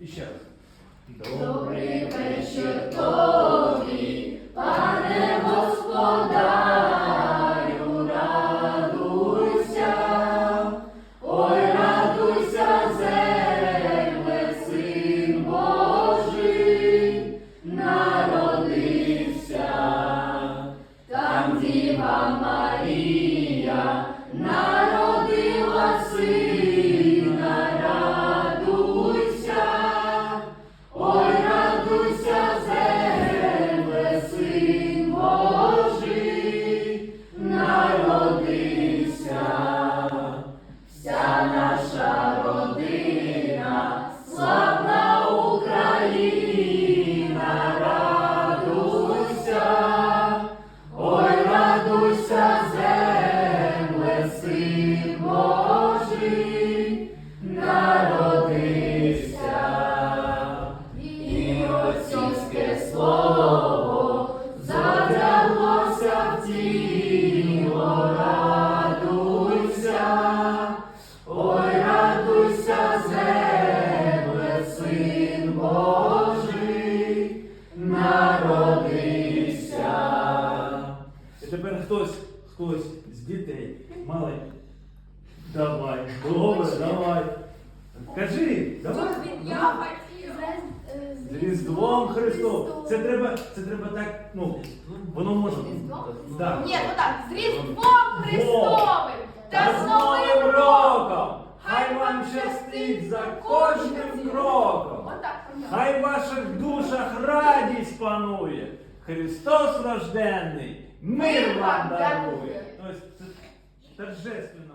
І ще раз. Добрий вечір тобі, пане господарю, радуйся, ой, Божий, народився, там Діва Марія хтось, хтось з дітей маленький. Давай, добре, давай. Кажи, давай. Я З Різдвом Христом. Це треба, це треба так, ну, воно може. Так. Ні, ну так, з Різдвом Христовим Та з Новим роком! Хай вам щастить за кожним кроком! Хай в ваших душах радість панує! Христос рожденний, мир вам дарує! Тобто це торжественно.